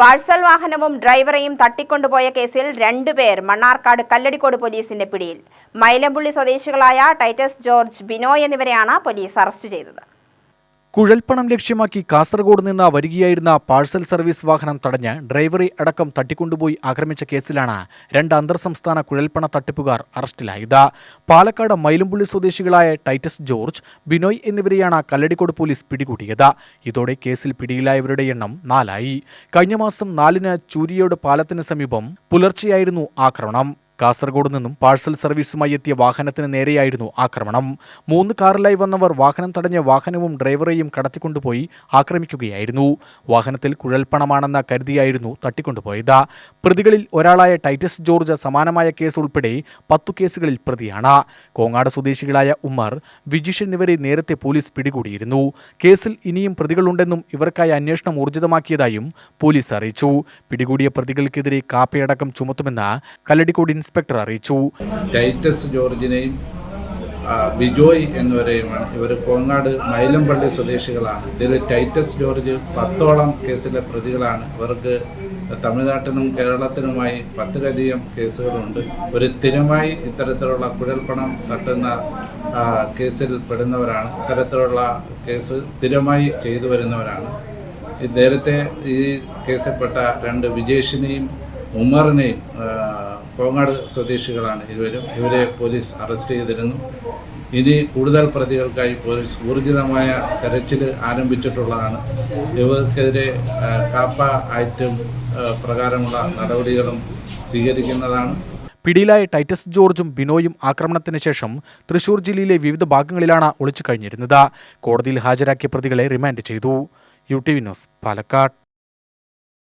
Parcel വാഹനവും ഡ്രൈവറെയും തട്ടിക്കൊണ്ടുപോയ കേസിൽ രണ്ടുപേർ മണ്ണാർക്കാട് കല്ലടിക്കോട് പോലീസിന്റെ പിടിയിൽ. മൈലമ്പുള്ളി സ്വദേശികളായ ടൈറ്റസ് ജോർജ് ബിനോയ് എന്നിവരെയാണ് പോലീസ് അറസ്റ്റ് ചെയ്തത്. കുഴൽപ്പണം ലക്ഷ്യമാക്കി കാസർഗോഡ് നിന്ന് വരികയായിരുന്ന പാഴ്സൽ സർവീസ് വാഹനം തടഞ്ഞ് ഡ്രൈവറി അടക്കം തട്ടിക്കൊണ്ടുപോയി ആക്രമിച്ച കേസിലാണ് രണ്ട് അന്തർസംസ്ഥാന കുഴൽപ്പണ തട്ടിപ്പുകാർ അറസ്റ്റിലായത്. പാലക്കാട് മൈലുംപുള്ളി സ്വദേശികളായ ടൈറ്റസ് ജോർജ് ബിനോയ് എന്നിവരെയാണ് കല്ലടിക്കോട് പോലീസ് പിടികൂടിയത്. ഇതോടെ കേസിൽ പിടിയിലായവരുടെ എണ്ണം നാലായി. കഴിഞ്ഞ മാസം നാലിന് ചൂരിയോട് പാലത്തിന് സമീപം പുലർച്ചെയായിരുന്നു ആക്രമണം. കാസർഗോഡ് നിന്നും പാഴ്സൽ സർവീസുമായി എത്തിയ വാഹനത്തിന് നേരെയായിരുന്നു ആക്രമണം. മൂന്ന് കാറിലായി വന്നവർ വാഹനം തടഞ്ഞ വാഹനവും ഡ്രൈവറെയും കടത്തിക്കൊണ്ടുപോയി ആക്രമിക്കുകയായിരുന്നു. വാഹനത്തിൽ കുഴൽപ്പണമാണെന്ന കരുതിയായിരുന്നു തട്ടിക്കൊണ്ടുപോയത്. പ്രതികളിൽ ഒരാളായ ടൈറ്റസ് ജോർജ് സമാനമായ കേസ് ഉൾപ്പെടെ പത്തു കേസുകളിൽ പ്രതിയാണ്. കോങ്ങാട് സ്വദേശികളായ ഉമ്മർ വിജിഷ് എന്നിവരെ നേരത്തെ പോലീസ് പിടികൂടിയിരുന്നു. കേസിൽ ഇനിയും പ്രതികളുണ്ടെന്നും ഇവർക്കായി അന്വേഷണം ഊർജിതമാക്കിയതായും പോലീസ് അറിയിച്ചു. പിടികൂടിയ പ്രതികൾക്കെതിരെ കാപ്പയടക്കം ചുമത്തുമെന്ന് കല്ലടിക്കോട് ഇൻസ്പെക്ടർ അറിയിച്ചു. ടൈറ്റസ് ജോർജിനെയും ബിജോയ് എന്നിവരെയുമാണ് ഇവർ കോങ്ങാട് മൈലംപള്ളി സ്വദേശികളാണ്. ഇതിൽ ടൈറ്റസ് ജോർജ് പത്തോളം കേസിലെ പ്രതികളാണ്. ഇവർക്ക് തമിഴ്നാട്ടിനും കേരളത്തിനുമായി പത്തിലധികം കേസുകളുണ്ട്. ഒരു സ്ഥിരമായി ഇത്തരത്തിലുള്ള കുഴൽപ്പണം തട്ടുന്ന കേസിൽ പെടുന്നവരാണ്. ഇത്തരത്തിലുള്ള കേസ് സ്ഥിരമായി ചെയ്തു വരുന്നവരാണ്. നേരത്തെ ഈ കേസിൽപ്പെട്ട രണ്ട് വിജേഷിനെയും ഉമറിനെയും കോങ്ങാട് സ്വദേശികളാണ് ഇരുവരും. ഇവരെ പോലീസ് അറസ്റ്റ് ചെയ്തിരുന്നു. ഇനി കൂടുതൽ പ്രതികൾക്കായി പോലീസ് ഊർജിതമായ തെരച്ചിൽ ആരംഭിച്ചിട്ടുള്ളതാണ്. ഇവർക്കെതിരെ കാപ്പ ആക്റ്റും പ്രകാരമുള്ള നടപടികളും സ്വീകരിക്കുന്നതാണ്. പിടിയിലായ ടൈറ്റസ് ജോർജും ബിനോയും ആക്രമണത്തിന് ശേഷം തൃശൂർ ജില്ലയിലെ വിവിധ ഭാഗങ്ങളിലാണ് ഒളിച്ചു കഴിഞ്ഞിരുന്നത്. കോടതിയിൽ ഹാജരാക്കിയ പ്രതികളെ റിമാൻഡ് ചെയ്തു. U T V news Palakkad.